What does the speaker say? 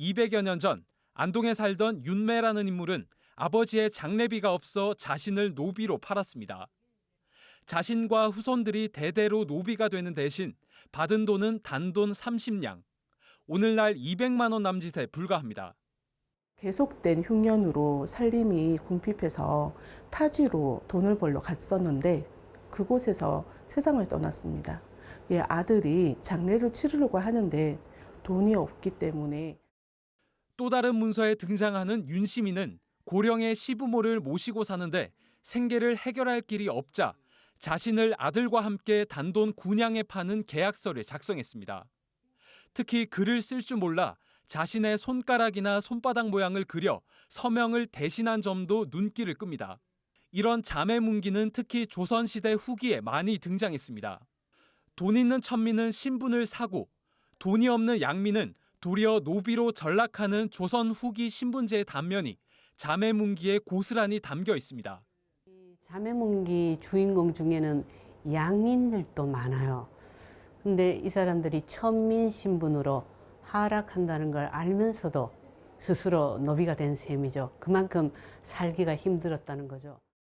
200여 년 전 안동에 살던 윤매라는 인물은 아버지의 장례비가 없어 자신을 노비로 팔았습니다. 자신과 후손들이 대대로 노비가 되는 대신 받은 돈은 단돈 30냥. 오늘날 200만 원 남짓에 불과합니다. 계속된 흉년으로 살림이 궁핍해서 타지로 돈을 벌러 갔었는데 그곳에서 세상을 떠났습니다. 예, 아들이 장례를 치르려고 하는데 돈이 없기 때문에 또 다른 문서에 등장하는 윤시민은 고령의 시부모를 모시고 사는데 생계를 해결할 길이 없자 자신을 아들과 함께 단돈 9냥에 파는 계약서를 작성했습니다. 특히 글을 쓸 줄 몰라 자신의 손가락이나 손바닥 모양을 그려 서명을 대신한 점도 눈길을 끕니다. 이런 자매 문기는 특히 조선시대 후기에 많이 등장했습니다. 돈 있는 천민은 신분을 사고 돈이 없는 양민은 도리어 노비로 전락하는 조선 후기 신분제의 단면이 자매문기에 고스란히 담겨 있습니다. 자매문기 주인공 중에는 양인들도 많아요. 근데 이 사람들이 천민 신분으로 하락한다는 걸 알면서도 스스로 노비가 된 셈이죠. 그만큼 살기가 힘들었다는 거죠.